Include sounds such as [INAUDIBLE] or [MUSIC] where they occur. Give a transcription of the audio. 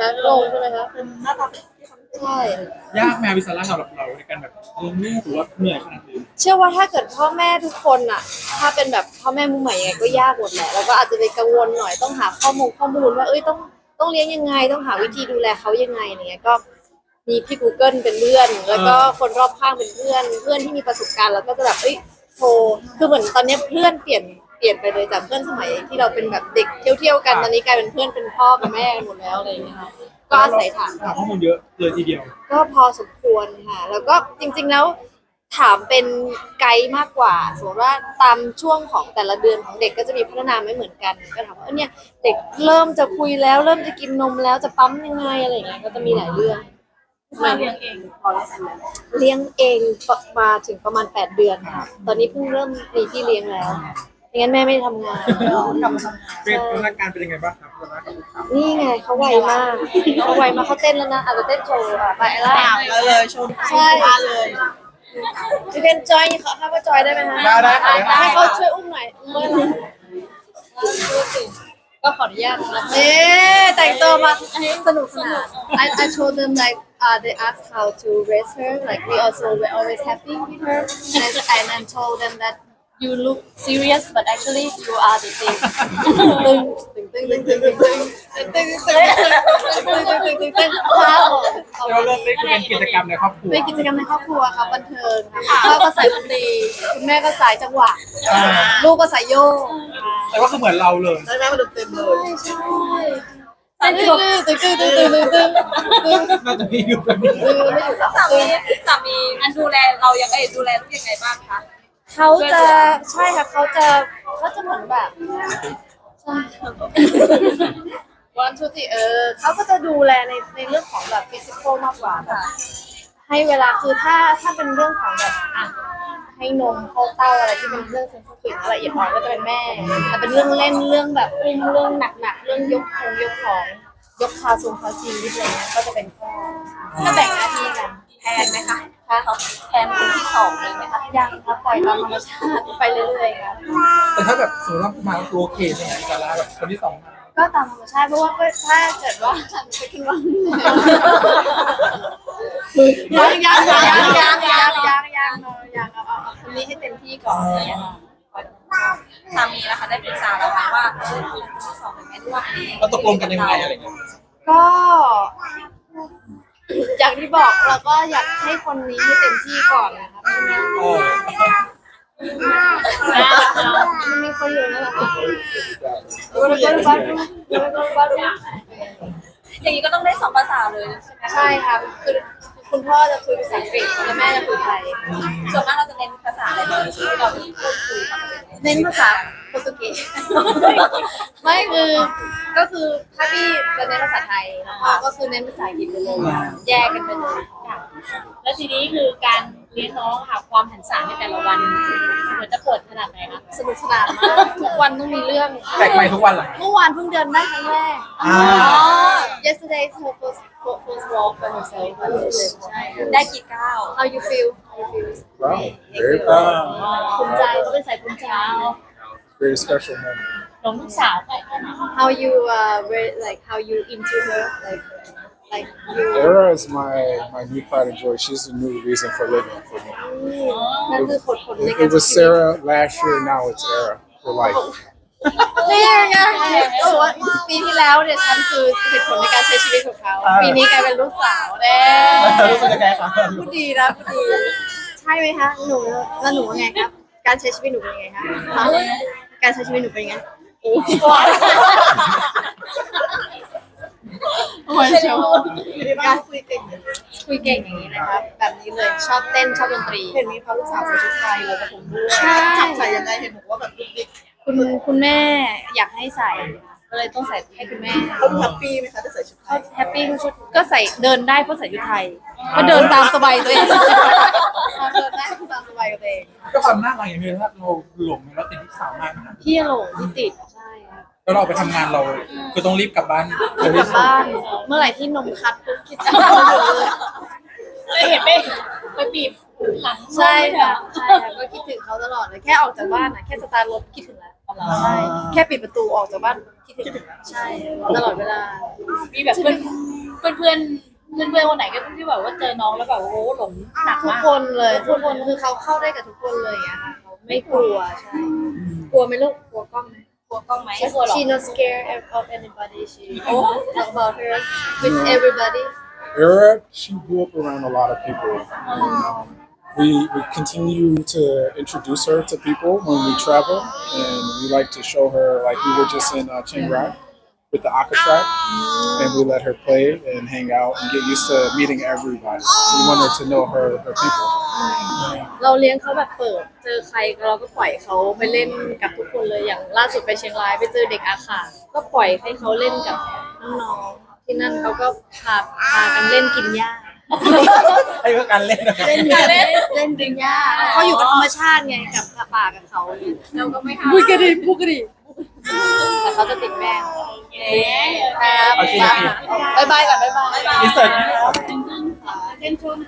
คะงงใช่ไหมคะเป็นหน้าตาที่เขาใช่ ยากแมววิสาระสำหรับเราในการแบบเลี้ยงลูกหรือว่าเหนื่อยขนาดนี้เชื่อว่าถ้าเกิดพ่อแม่ทุกคนอะถ้าเป็นแบบพ่อแม่มือใหม่ยังไงก็ยากหมดแหละแล้วก็อาจจะไปกังวลหน่อยต้องหาข้อมูลข้อมูลว่าเอ้ยต้องต้องเลี้ยงยังไง ต้องหาวิธีดูแลเขายังไงอะไรเงี้ยก็มีพี่ Google เป็นเพื่อน แล้วก็คนรอบข้างเป็นเพื่อน เพื่อนที่มีประสบการณ์แล้วก็จะแบบเอ้ยโทรคือเหมือนตอนเนี้ยเพื่อนเปลี่ยน เปลี่ยนไปเลยจากเพื่อนสมัยที่เราเป็นแบบเด็กเที่ยวๆกันตอนนี้กลายเป็นเพื่อนเป็นพ่อเป็นแม่กันหมดแล้วอะไรอย่างเงี้ยค่ะก็อาศัยถามหาข้อมูลเยอะเลยทีเดียว ก็พอสมควรค่ะ แล้วก็จริง ๆแล้วถามเป็นไกด์มากกว่า สมมติว่าตามช่วงของแต่ละเดือนของเด็กก็จะมีพัฒนาไม่เหมือนกัน ก็ถามว่าเออเนี่ยเด็กเริ่มจะคุยแล้วเริ่มจะกินนมแล้วจะปั๊มยังไงอะไรอย่างเงี้ยก็จะมีหลายเรื่อง มาเลี้ยงเองพอแล้วสินะเลี้ยงเองมาถึงประมาณ 8 เดือนค่ะ ตอนนี้เพิ่งเริ่มมีพี่เลี้ยงแล้ว ไม่งั้นแม่ไม่ได้ทำงาน กลับมาทำงานเป็นพนาการเป็นยังไงบ้างครับพัฒนาการลูกสาวนี่ไงเขาไวมากเขาไวมากเขาเต้นแล้วนะอาจจะเต้นโชว์ค่ะไปแล้ว ตามแล้วเลยชนใช่มาเลย จะเป็นจอยเขาถ้าว่าจอยได้ไหมคะได้ได้ค่ะได้ ให้เขาช่วยอุ้มหน่อยเมื่อไหร่ก็ขออนุญาตนะคะเอ๊ะแต่งตัวมาสนุกสนาน I I told them like uh they asked how to raise her like we also were always happy with her and I, and I told them that you look serious but actually you are the same ตึงตึงตึงตึงตึงตึงตึงตึงตึงตึงตึงตึงตึงตึงตึงตึงครับผมเราเริ่มเล่นเป็นกิจกรรมในครอบครัวเป็นกิจกรรมในครอบครัวครับบันเทิงค่ะพ่อก็สายดนตรีคุณแม่ก็สายจังหวะอ่าลูกก็สายโยกแต่ว่าคือเหมือนเราเลยได้แม่มาเต็มๆเลยใช่ตึ้งตึ้งตึ้งตึ้งตึ้งตึ้งตึ้งตึ้งน่าจะมีอยู่แบบนี้ตึ้งไม่อยู่หรอกสามีสามีอันดูแลเรายังไงดูแลลูกยังไงบ้างคะ เขาจะใช่ค่ะเขาจะเขาจะเหมือนแบบใช่วันทุกทีเออเขาก็จะดูแลในในเรื่องของแบบฟิสิกอลมากกว่าแบบให้เวลาคือถ้าถ้าเป็นเรื่องของแบบอะให้นมเข้าเต้าอะไรที่เป็นเรื่องเซนซิทีฟละเอียดอ่อนก็จะเป็นแม่ แต่เป็นเรื่องเล่นเรื่องแบบอุ้มเรื่องหนักๆเรื่องยกของยกของยกคาซุงคาซีอะไรเงี้ยก็จะเป็นพ่อก็แบ่งหน้าที่กันแทนไหมคะค่ะเขาแทนคนที่สองเลยไหมคะยังครับปล่อย ตามธรรมชาติไปเรื่อยๆครับแต่ถ้าแบบสมมติว่ามาคือโอเคใช่ไหมวิสาระแบบคนที่สองมาก็ตามธรรมชาติเพราะว่าก็ถ้าเกิดว่าไปกินวันยังยังยังยังยังยังยังยังเอาเอาคนนี้ให้เต็มที่ก่อนอะไรอย่างเงี้ยสามีนะคะได้ปรึกษาเราไหมว่าเออคนที่สองเป็นไงด้วยเราตกลงกันยังไงอะไรเงี้ยก็อย่างที่บอกเราก็อยากให้คนนี้ให้เต็มที่ก่อนนะครับใช่ไหม เออมีคนอยู่แล้วก็บ้านแล้วก็บ้านอย่างนี้ก็ต้องได้สองภาษาเลยใช่ไหมใช่ครับคือคุณพ่อจะคุยภาษาอังกฤษแล้วแม่จะคุยไทยส่วนมากเราจะเน้นภาษาอะไรบ้างที่เราพูดคุยกันเน้นภาษาโปรตุเกสไม่คือก็คือถ้าพี่จะเน้นภาษาไทยแล้วพ่อก็คือเน้นภาษาอังกฤษไปเลยแยกกันไปเลยแล้วทีนี้คือการ เลี้ยงน้องค่ะความหันษาในแต่ละวันเหมือนจะปวดขนาดไหนคะสนุกสนานมากทุกวันต้องมีเรื่อง แปลกใหม่ทุกวันเหรอ เมื่อวานเพิ่งเดินได้ครั้งแรกอ่า yesterday is her first first walk by herself ใช่ได้กี่ก้าว how you feel how you feel Wow, very เอ proud. อภูมิใจเขาเป็นสายภูมิใจ Very special moment. หลงลูกสาวไปแค่ไหน how you uh re- like how you into her like like you Era is my my new pride and joy. She's the new reason for living for me. นั่นคือผลผลในการ It was Sarah last year. Now it's Era for life. นี่ไงเขาบอกว่าปีที่แล้วเนี่ยฉันคือเหตุผลในการใช้ชีวิตของเขาปีนี้กลายเป็นลูกสาวแน่รู้สึกยังไงครับพูดดีนะพูดดีใช่ไหมคะหนูแล้วหนูว่าไงครับ การใช้ชีวิตหนูเป็นยังไงคะฮะการใช้ชีวิตหนูเป็นยังไง โอ้โหโอ้ยชอบอยู่ในบ้านคุยเก่งเลยคุยเก่งอย่างนี้นะครับ แบบนี้เลยชอบเต้นชอบดนตรี เห็นมีพาลูกสาวใส่ชุดไทยเลยกับผมด้วยใช่จับใส่ยังไงเห็นบอกว่าแบบดิ๊กคุณคุณแม่อยากให้ใส่ค่ะก็เลยต้องใส่ให้คุณแม่ๆเขาดูแฮปปี้ไหมคะได้ใส่ชุดไทเขายแฮปปี้ทุกชุดก็ใส่เดินได้เพราะใส่ชุดไทยก็เดินตามสบายตัวเองเดินได้ตามสบายตัวเองก็ความน่ารักอย่างนี้ถ้าเราหลงแล้วติดลูกสาวมากนะครับพี่หลงพี่ติดใช่ค่ะ แล้วเราไปทำงานเราคือต้องรีบกลับบ้านกลับบ้าน เมื่อไหร่ที่นมคัดปุ๊บคิดถึงเขาเลย เลยเห็นไปไปบีบหลังใช่ค่ะใช่ค่ะก็คิดถึงเขาตลอดเลยแค่ออกจากบ้านอะแค่สตาร์ทรถคิดถึงแล้วใช่แค่ปิดประตูออกจากบ้านคิดถึงใช่ตลอดเวลา มีแบบเพื่อนเพื่อนเพื่อนเพื่อนเพื่อนๆคนไหนก็ที่แบบว่าเจอน้องแล้วแบบโอ้โหหลงหนักทุกมากคนเลยทุกคนคือเขาเข้าได้กับทุกคนเลยอย่างเงี้ยค่ะเขาไม่กลัวใช่กลัวไหมลูกกลัวกล้องไหม กลัวกล้องไหม She she not scared of anybody she talk [LAUGHS] about her with everybody Arab, she grew up around a lot of people. And, um, we, we continue to introduce her to people when we travel, and we like to show her, like we were just in uh, Chiang Rai With the Aka track, and we let her play and hang out and get used to meeting everybody. We want her to know her, her people. เราเลี้ยงเขาแบบเปิด เจอใครเราก็ปล่อยเขาไปเล่นกับทุกคนเลยอย่างล่าสุดไปเชียงรายไปเจอเด็กอาขาก็ปล่อยให้เขาเล่นกับน้องๆที่นั่นเขาก็พาพากันเล่นกินหญ้าให้ก็การเล่นนะครับเล่นกันเล่นเล่นกินหญ้าเขาอยู่กับธรรมชาติไงกับป่ากับเขาเนี่ยเราก็ไม่ห้ามพูดกันดิพูดกันดิแต่เขาจะติดแม่ ครับโอเคบายบายก่อนบายบาย อินเสิร์ตนะครับเล่นชุน